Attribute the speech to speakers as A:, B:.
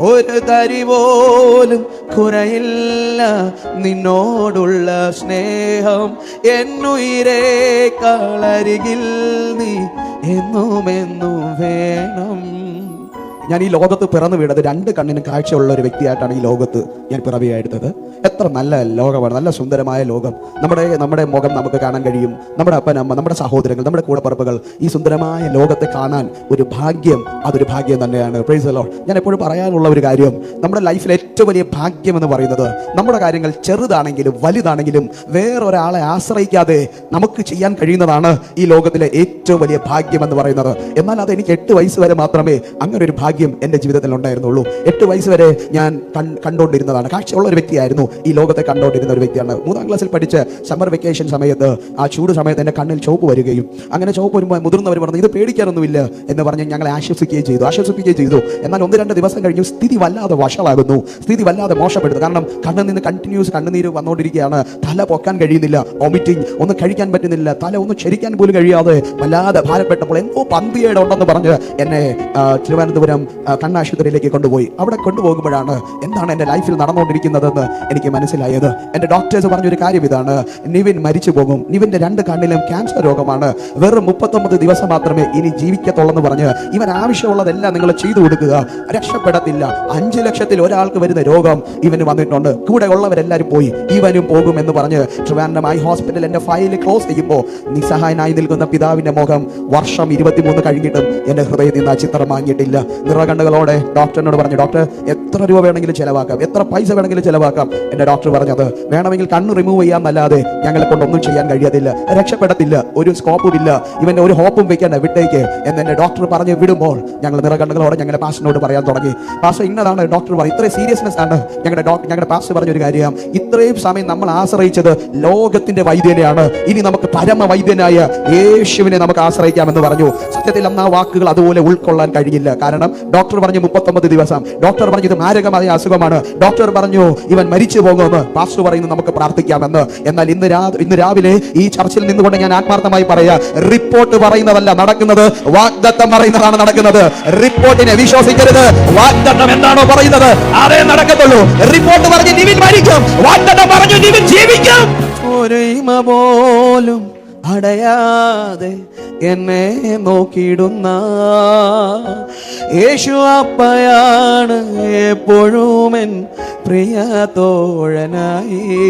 A: ഒരു തരി പോലും കുറയില്ല. നിന്നോടുള്ള സ്നേഹം എന്നുയിരേ കളരികിൽ നീ എന്നും എന്നും വേണം. ഞാൻ ഈ ലോകത്ത് പിറന്നു വീണത് രണ്ട് കണ്ണിന് കാഴ്ചയുള്ള ഒരു വ്യക്തിയായിട്ടാണ് ഈ ലോകത്ത് ഞാൻ പിറവിയെടുത്തത് എത്ര നല്ല ലോകമാണ് നല്ല സുന്ദരമായ ലോകം. നമ്മുടെ നമ്മുടെ മുഖം നമുക്ക് കാണാൻ കഴിയും. നമ്മുടെ അപ്പനമ്മ നമ്മുടെ സഹോദരങ്ങൾ നമ്മുടെ കൂടപ്പറപ്പുകൾ ഈ സുന്ദരമായ ലോകത്തെ കാണാൻ ഒരു ഭാഗ്യം അതൊരു ഭാഗ്യം തന്നെയാണ്. പ്രൈസ് ലോ ഞാൻ എപ്പോഴും പറയാനുള്ള ഒരു കാര്യം നമ്മുടെ ലൈഫിലെ ഏറ്റവും വലിയ ഭാഗ്യം എന്ന് പറയുന്നത് നമ്മുടെ കാര്യങ്ങൾ ചെറുതാണെങ്കിലും വലുതാണെങ്കിലും വേറൊരാളെ ആശ്രയിക്കാതെ നമുക്ക് ചെയ്യാൻ കഴിയുന്നതാണ് ഈ ലോകത്തിലെ ഏറ്റവും വലിയ ഭാഗ്യം എന്ന് പറയുന്നത്. എന്നാൽ അത് എനിക്ക് എട്ട് വയസ്സ് വരെ മാത്രമേ അങ്ങനെ ഒരു ഭാഗ്യം എന്റെ ജീവിതത്തിൽ ഉണ്ടായിരുന്നുള്ളൂ. എട്ട് വയസ്സ് വരെ ഞാൻ കണ്ടുകൊണ്ടിരുന്നതാണ്. കാഴ്ചയുള്ള ഒരു വ്യക്തിയായിരുന്നു. ഈ ലോകത്തെ കണ്ടുകൊണ്ടിരുന്ന ഒരു വ്യക്തിയാണ്. മൂന്നാം ക്ലാസ്സിൽ പഠിച്ച് സമ്മർ വെക്കേഷൻ സമയത്ത് ആ ചൂട് സമയത്ത് എന്റെ കണ്ണിൽ ചോപ്പ് വരികയും അങ്ങനെ ചോപ്പ് വരുമ്പോൾ മുതിർന്നവർ പറഞ്ഞു ഇത് പേടിക്കാനൊന്നുമില്ല എന്ന് പറഞ്ഞ് ഞങ്ങളെ ആശ്വസിക്കുകയും ചെയ്തു. ആശ്വസിപ്പിക്കുകയും ചെയ്തു. എന്നാൽ ഒന്ന് രണ്ട് ദിവസം കഴിഞ്ഞു സ്ഥിതി വല്ലാതെ വഷളാകുന്നു. സ്ഥിതി വല്ലാതെ മോശപ്പെടുന്നു കാരണം കണ്ണിൽ നിന്ന് കണ്ടിന്യൂസ് കണ്ണുനീര് വന്നുകൊണ്ടിരിക്കുകയാണ്. തല പൊക്കാൻ കഴിയുന്നില്ല. വോമിറ്റിംഗ് ഒന്നും കഴിക്കാൻ പറ്റുന്നില്ല. തല ഒന്ന് ക്ഷരിക്കാൻ പോലും കഴിയാതെ വല്ലാതെ ഭാരപ്പെട്ടപ്പോൾ എന്തോ പന്തിയേടെ ഉണ്ടെന്ന് പറഞ്ഞ് എന്നെ തിരുവനന്തപുരം കണ്ണാശുപത്രിയിലേക്ക് കൊണ്ടുപോയി. അവിടെ കൊണ്ടുപോകുമ്പോഴാണ് എന്താണ് എന്റെ ലൈഫിൽ നടന്നുകൊണ്ടിരിക്കുന്നതെന്ന് എനിക്ക് മനസ്സിലായത്. എന്റെ ഡോക്ടേഴ്സ് പറഞ്ഞൊരു കാര്യം ഇതാണ്. നിവിൻ മരിച്ചു പോകും. നിവിന്റെ രണ്ട് കണ്ണിലും ക്യാൻസർ രോഗമാണ്. വെറും മുപ്പത്തൊമ്പത് ദിവസം മാത്രമേ ഇനി ജീവിക്കത്തുള്ളെന്ന് പറഞ്ഞ് ഇവൻ ആവശ്യമുള്ളതെല്ലാം നിങ്ങൾ ചെയ്തു കൊടുക്കുക. രക്ഷപ്പെടത്തില്ല. അഞ്ച് ലക്ഷത്തിൽ ഒരാൾക്ക് വരുന്ന രോഗം ഇവന് വന്നിട്ടുണ്ട്. കൂടെ ഉള്ളവരെല്ലാവരും പോയി. ഇവനും പോകുമെന്ന് പറഞ്ഞ് ട്രിവാൻഡം ഐ ഹോസ്പിറ്റൽ എന്റെ ഫയൽ ക്ലോസ് ചെയ്യുമ്പോൾ നിസ്സഹായനായി നിൽക്കുന്ന പിതാവിന്റെ മുഖം വർഷം ഇരുപത്തിമൂന്ന് കഴിഞ്ഞിട്ടും എന്റെ ഹൃദയത്തിൽ നിന്ന് ആ ചിത്രം വാങ്ങിയിട്ടില്ല നിറകണ്ണുകളോടെ ഡോക്ടറിനോട് പറഞ്ഞു ഡോക്ടർ എത്ര രൂപ വേണമെങ്കിലും ചിലവാക്കാം? എത്ര പൈസ വേണമെങ്കിലും ചിലവാക്കാം? എന്റെ ഡോക്ടർ പറഞ്ഞത് വേണമെങ്കിൽ കണ്ണ് റിമൂവ് ചെയ്യാന്നല്ലാതെ ഞങ്ങളെ കൊണ്ടൊന്നും ചെയ്യാൻ കഴിയത്തില്ല രക്ഷപ്പെടത്തില്ല. ഒരു സ്കോപ്പും ഇല്ല. ഇവന്റെ ഒരു ഹോപ്പും വെക്കേണ്ട. വിട്ടേക്ക്. എന്ന് എന്റെ ഡോക്ടർ പറഞ്ഞ് വിടുമ്പോൾ ഞങ്ങൾ നിറകണ്ണുകളോടെ ഞങ്ങളുടെ പാസ്റ്റിനോട് പറയാൻ തുടങ്ങി. പാസ്റ്റർ ഇന്നതാണ് ഡോക്ടർ പറഞ്ഞു ഇത്രയും സീരിയസ്നെസ് ആണ് ഞങ്ങളുടെ ഡോക്ടർ ഞങ്ങളുടെ പാസ്റ്റർ പറഞ്ഞൊരു കാര്യം. ഇത്രയും സമയം നമ്മൾ ആശ്രയിച്ചത് ലോകത്തിന്റെ വൈദ്യനെയാണ്. ഇനി നമുക്ക് പരമ വൈദ്യനായ യേശുവിനെ നമുക്ക് ആശ്രയിക്കാമെന്ന് പറഞ്ഞു. സത്യത്തിൽ അന്ന് ആ വാക്കുകൾ അതുപോലെ ഉൾക്കൊള്ളാൻ കഴിയില്ല കാരണം ഡോക്ടർ പറഞ്ഞു മുപ്പത്തൊമ്പത് ദിവസം. ഡോക്ടർ പറഞ്ഞു ഇത് മാരകമായ അസുഖമാണ്. ഡോക്ടർ പറഞ്ഞു ഇവൻ മരിച്ചു പോകുമെന്ന് പാസ്റ്റർ പറയുന്നു നമുക്ക് പ്രാർത്ഥിക്കാമെന്ന്. എന്നാൽ ഇന്ന് രാ ഇന്ന് രാവിലെ ഈ ചർച്ചിൽ നിന്നുകൊണ്ട് ഞാൻ ആത്മാർത്ഥമായി പറയാ റിപ്പോർട്ട് പറയുന്നതല്ല നടക്കുന്നത്. വാഗ്ദത്തം പറയുന്നതാണ് നടക്കുന്നത്. റിപ്പോർട്ടിനെ വിശ്വസിക്കരുത്. വാഗ്ദത്തം എന്താണോ പറയുന്നത്. അതേ നടക്കത്തുള്ളൂ. റിപ്പോർട്ട് പറഞ്ഞ് നിവിൻ മരിക്കും. വാഗ്ദത്തം പറഞ്ഞു നിവിൻ ജീവിക്കും. ഒരേമ പോലും അടയാതെ എന്നെ നോക്കിയിടുന്ന യേശു അപ്പയാണ് എപ്പോഴും എൻ പ്രിയ തോഴനായി.